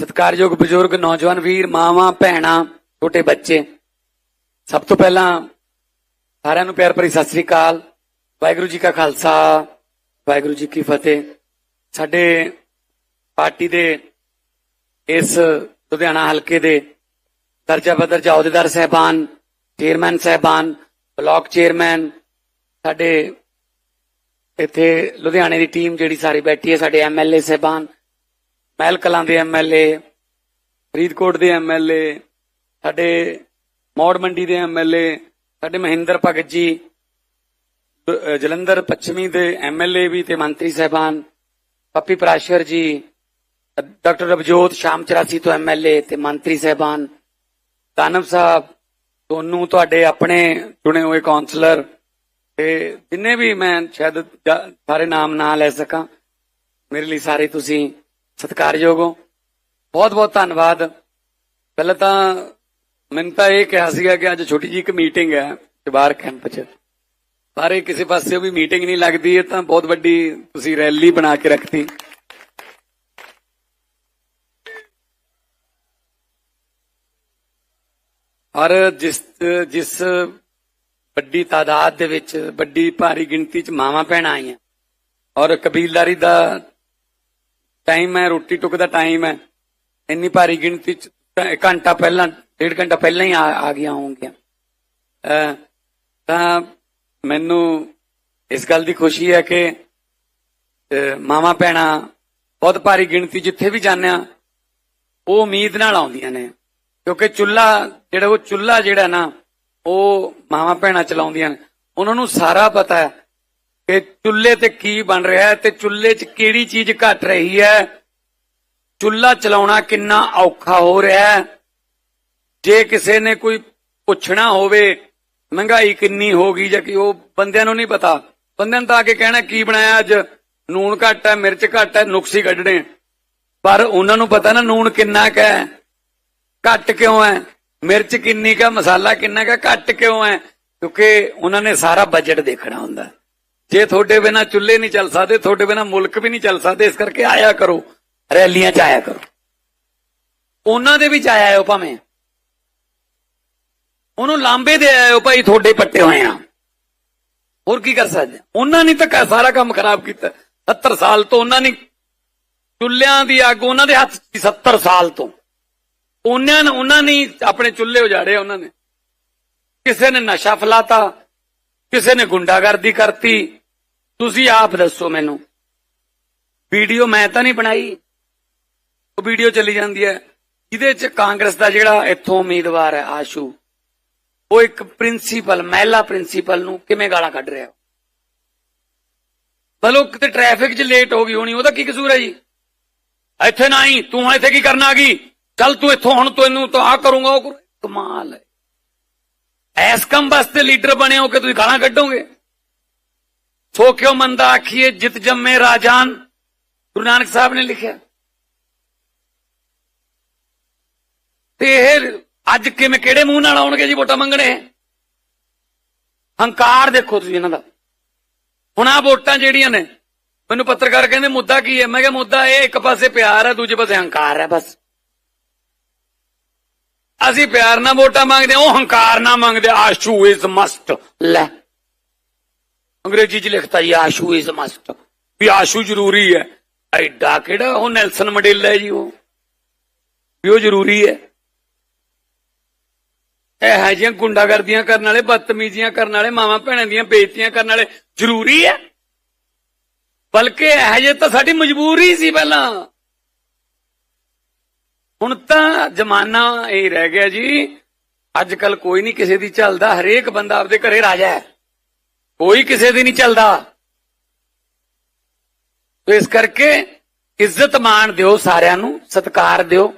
ਸਤਿਕਾਰਯੋਗ ਬਜ਼ੁਰਗ, ਨੌਜਵਾਨ ਵੀਰ, ਮਾਵਾਂ, ਭੈਣਾਂ, ਛੋਟੇ ਬੱਚੇ, ਸਭ ਤੋਂ ਪਹਿਲਾਂ ਸਾਰਿਆਂ ਨੂੰ ਪਿਆਰ ਭਰੀ ਸਤਿ ਸ੍ਰੀ ਅਕਾਲ। ਵਾਹਿਗੁਰੂ ਜੀ ਕਾ ਖਾਲਸਾ, ਵਾਹਿਗੁਰੂ ਜੀ ਕੀ ਫਤਿਹ। ਸਾਡੇ ਪਾਰਟੀ ਦੇ ਇਸ ਲੁਧਿਆਣਾ ਹਲਕੇ ਦੇ ਦਰਜਾ ਬਦਰ ਅਹੁਦੇਦਾਰ ਸਹਿਬਾਨ, ਚੇਅਰਮੈਨ ਸਹਿਬਾਨ, ਬਲਾਕ ਚੇਅਰਮੈਨ, ਸਾਡੇ ਇੱਥੇ ਲੁਧਿਆਣੇ ਦੀ ਟੀਮ ਜਿਹੜੀ ਸਾਰੀ ਬੈਠੀ ਹੈ, ਸਾਡੇ ਐਮਐਲਏ ਸਹਿਬਾਨ ਮਹਿਲ ਕਲਾਂ ਦੇ ਐਮਐਲਏ ਫਰੀਦਕੋਟ ਦੇ ਐਮਐਲਏ ਸਾਡੇ ਮੌੜ ਮੰਡੀ ਦੇ ਐਮਐਲਏ ਸਾਡੇ ਮਹਿੰਦਰ ਭਗਤ ਜੀ ਜਲੰਧਰ ਪੱਛਮੀ ਦੇ ਐਮਐਲਏ ਵੀ ਤੇ ਮੰਤਰੀ ਸਹਿਬਾਨ, ਪੱਪੀ ਪ੍ਰਾਸ਼ਰ ਜੀ ਡਾਕਟਰ ਰਵਜੋਤ ਸ਼ਾਮ 84 ਤੋਂ ਐਮਐਲਏ ਤੇ ਮੰਤਰੀ ਸਹਿਬਾਨ, ਦਾਨਵ ਸਾਹਿਬ ਤੁਹਾਨੂੰ ਤੁਹਾਡੇ ਆਪਣੇ ਚੁਣੇ ਹੋਏ ਕਾਉਂਸਲਰ ਤੇ ਜਿੰਨੇ ਵੀ ਮੈਂ ਸ਼ਾਇਦ ਸਾਰੇ ਨਾਮ ਨਾ ਲੈ ਸਕਾਂ, ਮੇਰੇ ਲਈ ਸਾਰੇ ਤੁਸੀਂ ਸਤਿਕਾਰਯੋਗ ਹੋ ਬਹੁਤ ਬਹੁਤ ਧੰਨਵਾਦ। ਪਹਿਲਾਂ ਤਾਂ ਮੈਨੂੰ ਤਾਂ ਇਹ ਕਿਹਾ ਸੀਗਾ ਕਿ ਅੱਜ ਛੋਟੀ ਜੀ ਇੱਕ ਮੀਟਿੰਗ ਹੈ ਬਾਹਰ ਕੈਂਪ 'ਚ। ਪਰ ਇਹ ਕਿਸੇ ਪਾਸੇ ਵੀ ਮੀਟਿੰਗ ਨਹੀਂ ਲੱਗਦੀ, ਇਹ ਤਾਂ ਬਹੁਤ ਵੱਡੀ ਤੁਸੀਂ ਰੈਲੀ ਬਣਾ ਕੇ ਰੱਖਤੀ। ਔਰ ਜਿਸ ਜਿਸ ਵੱਡੀ ਤਾਦਾਦ ਦੇ ਵਿੱਚ, ਵੱਡੀ ਭਾਰੀ ਗਿਣਤੀ 'ਚ ਮਾਵਾਂ ਭੈਣਾਂ ਆਈਆਂ। ਔਰ ਕਬੀਲਦਾਰੀ ਦਾ ਟਾਈਮ ਹੈ, ਰੋਟੀ ਟੁੱਕ ਦਾ ਟਾਈਮ ਹੈ। ਇੰਨੀ ਭਾਰੀ ਗਿਣਤੀ 'ਚ ਘੰਟਾ ਪਹਿਲਾਂ, ਡੇਢ ਘੰਟਾ ਪਹਿਲਾਂ ਹੀ ਆ ਆ ਗਿਆ ਹੋਣਗੀਆਂ। ਤਾਂ ਮੈਨੂੰ ਇਸ ਗੱਲ ਦੀ ਖੁਸ਼ੀ ਹੈ ਕਿ, ਅਹ ਮਾਵਾਂ ਭੈਣਾਂ ਬਹੁਤ ਭਾਰੀ ਗਿਣਤੀ ਜਿੱਥੇ ਵੀ ਜਾਂਦੇ ਆ, ਉਹ ਉਮੀਦ ਨਾਲ ਆਉਂਦੀਆਂ ਨੇ। ਕਿਉਂਕਿ ਚੁੱਲਾ ਜਿਹੜਾ ਉਹ ਚੁੱਲਾ ਜਿਹੜਾ ਨਾ, ਉਹ ਮਾਵਾਂ ਭੈਣਾਂ ਚਲਾਉਂਦੀਆਂ ਨੇ। ਉਹਨਾਂ ਨੂੰ ਸਾਰਾ ਪਤਾ ਹੈ ਕਿ ਚੁੱਲ੍ਹੇ ਤੇ ਕੀ ਬਣ ਰਿਹਾ ਹੈ ਤੇ ਚੁੱਲ੍ਹੇ 'ਚ ਕਿਹੜੀ ਚੀਜ਼ ਘਟ ਰਹੀ ਹੈ? ਚੁੱਲ੍ਹਾ ਚਲਾਉਣਾ ਕਿੰਨਾ ਔਖਾ ਹੋ ਰਿਹਾ ਹੈ? ਜੇ ਕਿਸੇ ਨੇ ਕੋਈ ਪੁੱਛਣਾ ਹੋਵੇ, ਮਹਿੰਗਾਈ ਕਿੰਨੀ ਹੋ ਗਈ ਜਾਂ ਕਿ ਉਹ ਬੰਦਿਆਂ ਨੂੰ ਨਹੀਂ ਪਤਾ, ਬੰਦਿਆਂ ਨੂੰ ਤਾਂ ਆ ਕੇ ਕਹਿਣਾ, ਕੀ ਬਣਾਇਆ ਅੱਜ? ਨੂਣ ਘੱਟ ਹੈ, ਮਿਰਚ ਘੱਟ ਹੈ, ਨੁਕਸੀ ਕੱਢਣੇ ਪਰ ਉਹਨਾਂ ਨੂੰ ਪਤਾ ਨਾ ਨੂਣ ਕਿੰਨਾ ਕੁ ਹੈ, ਘੱਟ ਕਿਉਂ ਹੈ? ਮਿਰਚ ਕਿੰਨੀ ਕਾ ਮਸਾਲਾ ਕਿੰਨਾ ਕਾ ਘੱਟ ਕਿਉਂ ਹੈ? ਕਿਉਂਕਿ ਉਹਨਾਂ ਨੇ ਸਾਰਾ ਬਜਟ ਦੇਖਣਾ ਹੁੰਦਾ ਜੇ ਤੁਹਾਡੇ ਬਿਨਾ ਚੁੱਲ੍ਹੇ ਨਹੀਂ ਚੱਲ ਸਕਦੇ, ਤੁਹਾਡੇ ਬਿਨਾ ਮੁਲਕ ਵੀ ਨਹੀਂ ਚੱਲ ਸਕਦੇ, ਇਸ ਕਰਕੇ ਆਇਆ ਕਰੋ, ਰੈਲੀਆਂ 'ਚ ਆਇਆ ਕਰੋ। ਉਹਨਾਂ ਦੇ ਵਿੱਚ ਆਇਆ ਹੋ ਭਾਵੇਂ। ਉਹਨੂੰ ਲਾਂਬੇ ਦੇ ਆਇਓ ਭਾਈ ਤੁਹਾਡੇ ਪੱਟੇ ਹੋਏ ਆ। ਹੋਰ ਕੀ ਕਰ ਸਕਦੇ? ਉਹਨਾਂ ਨੇ ਤਾਂ ਸਾਰਾ ਕੰਮ ਖਰਾਬ ਕੀਤਾ। 70 ਸਾਲ ਤੋਂ ਉਹਨਾਂ ਨੇ ਚੁੱਲ੍ਹਿਆਂ ਦੀ ਅੱਗ ਉਹਨਾਂ ਦੇ ਹੱਥ 'ਚ 70 ਸਾਲ ਤੋਂ। ਉਹਨਾਂ ਨੇ ਉਹਨਾਂ ਨੇ ਆਪਣੇ ਚੁੱਲ੍ਹੇ ਉਜਾੜੇ ਉਹਨਾਂ ਨੇ। ਕਿਸੇ ਨੇ ਨਸ਼ਾ ਫਲਾਤਾ, ਕਿਸੇ ਨੇ ਗੁੰਡਾਗਰਦੀ ਕਰਤੀ। ਤੁਸੀਂ ਆਪ ਦੱਸੋ ਮੈਨੂੰ। ਵੀਡੀਓ ਮੈਂ ਤਾਂ ਨਹੀਂ ਬਣਾਈ। ਉਹ ਵੀਡੀਓ ਚੱਲੀ ਜਾਂਦੀ ਹੈ। ਜਿਹਦੇ 'ਚ ਕਾਂਗਰਸ ਦਾ ਜਿਹੜਾ ਇੱਥੋਂ ਉਮੀਦਵਾਰ ਹੈ, ਆਸ਼ੂ, ਉਹ ਇੱਕ ਪ੍ਰਿੰਸੀਪਲ, ਮਹਿਲਾ ਪ੍ਰਿੰਸੀਪਲ ਨੂੰ ਕਿਵੇਂ ਗਾਲਾਂ ਕੱਢ ਰਿਹਾ ਬਲੋ ਕਿਤੇ ਟ੍ਰੈਫਿਕ 'ਚ ਲੇਟ ਹੋ ਗਈ ਹੋਣੀ, ਉਹਦਾ ਕੀ ਕਸੂਰ ਹੈ ਜੀ? ਇੱਥੇ ਨਾ ਹੀ, ਤੂੰ ਹੁਣ ਇੱਥੇ ਕੀ ਕਰਨ ਆ ਗਈ? ਚੱਲ ਤੂੰ ਇੱਥੋਂ ਹੁਣ ਤੂੰ ਇਹਨੂੰ ਤਾਂ ਆ ਕਰੂੰਗਾ, ਉਹ ਕਰੂੰ। ਕਮਾਲ ਹੈ ਐਸ ਕੰਮ ਵਾਸਤੇ ਲੀਡਰ ਬਣੇ ਹੋ ਕਿ ਤੁਸੀਂ ਗਾਲਾਂ ਕੱਢੋਗੇ? ਸੋ ਕਿਉ ਮੰਦਾ ਆਖੀਏ ਜਿਤ ਜੰਮੇ ਰਾਜਾਨ? ਗੁਰੂ ਨਾਨਕ ਸਾਹਿਬ ਨੇ ਲਿਖਿਆ। ਤੇ ਇਹ ਅੱਜ ਕਿਵੇਂ ਕਿਹੜੇ ਮੂੰਹ ਨਾਲ ਆਉਣਗੇ ਜੀ ਵੋਟਾਂ ਮੰਗਣੇ? ਹੰਕਾਰ ਦੇਖੋ ਤੁਸੀਂ ਇਹਨਾਂ ਦਾ। ਹੁਣ ਆ ਵੋਟਾਂ ਜਿਹੜੀਆਂ ਨੇ ਮੈਨੂੰ ਪੱਤਰਕਾਰ ਕਹਿੰਦੇ ਮੁੱਦਾ ਕੀ ਹੈ? ਮੈਂ ਕਿਹਾ ਮੁੱਦਾ ਇਹ ਇੱਕ ਪਾਸੇ ਪਿਆਰ ਹੈ ਦੂਜੇ ਪਾਸੇ ਹੰਕਾਰ ਹੈ ਬਸ। ਅਸੀਂ ਪਿਆਰ ਨਾਲ ਵੋਟਾਂ ਮੰਗਦੇ ਹਾਂ, ਉਹ ਹੰਕਾਰ ਨਾਲ ਮੰਗਦੇ ਆਸ਼ੂ ਇਜ਼ ਮਸਟ ਲੈ। ਅੰਗਰੇਜ਼ੀ ਚ ਲਿਖਤਾ ਜੀ, ਆਸ਼ੂ ਇਜ਼ ਮਸਟ ਵੀ ਆਸ਼ੂ ਜ਼ਰੂਰੀ ਹੈ। ਐਡਾ ਕਿਹੜਾ ਉਹ ਨੈਲਸਨ ਮੰਡੇਲਾ ਜੀ ਉਹ? ਵੀ ਉਹ ਜ਼ਰੂਰੀ ਹੈ। ਇਹ ਹੈ ਜਿਹੀਆਂ ਗੁੰਡਾਗਰਦੀਆਂ ਕਰਨ ਵਾਲੇ, ਬਦਤਮੀਜ਼ੀਆਂ ਕਰਨ ਵਾਲੇ, ਮਾਵਾਂ ਭੈਣਾਂ ਦੀਆਂ ਬੇਇੱਜ਼ਤੀਆਂ ਕਰਨ ਵਾਲੇ। ਜ਼ਰੂਰੀ ਹੈ। ਬਲਕਿ ਇਹ ਜੇ ਤਾਂ ਸਾਡੀ ਮਜਬੂਰੀ ਸੀ ਪਹਿਲਾਂ। ਹੁਣ ਤਾਂ ਜ਼ਮਾਨਾ ਇਹ ਰਹਿ ਗਿਆ ਜੀ। ਅੱਜ ਕੱਲ ਕੋਈ ਨਹੀਂ ਕਿਸੇ ਦੀ ਚੱਲਦਾ। ਹਰੇਕ ਬੰਦਾ ਆਪਦੇ ਘਰੇ ਰਾਜਾ ਹੈ। ਕੋਈ ਕਿਸੇ ਦੀ ਨਹੀਂ ਚੱਲਦਾ। ਇਸ ਕਰਕੇ ਇੱਜ਼ਤ ਮਾਣ ਦਿਓ ਸਾਰਿਆਂ ਨੂੰ ਸਤਿਕਾਰ ਦਿਓ।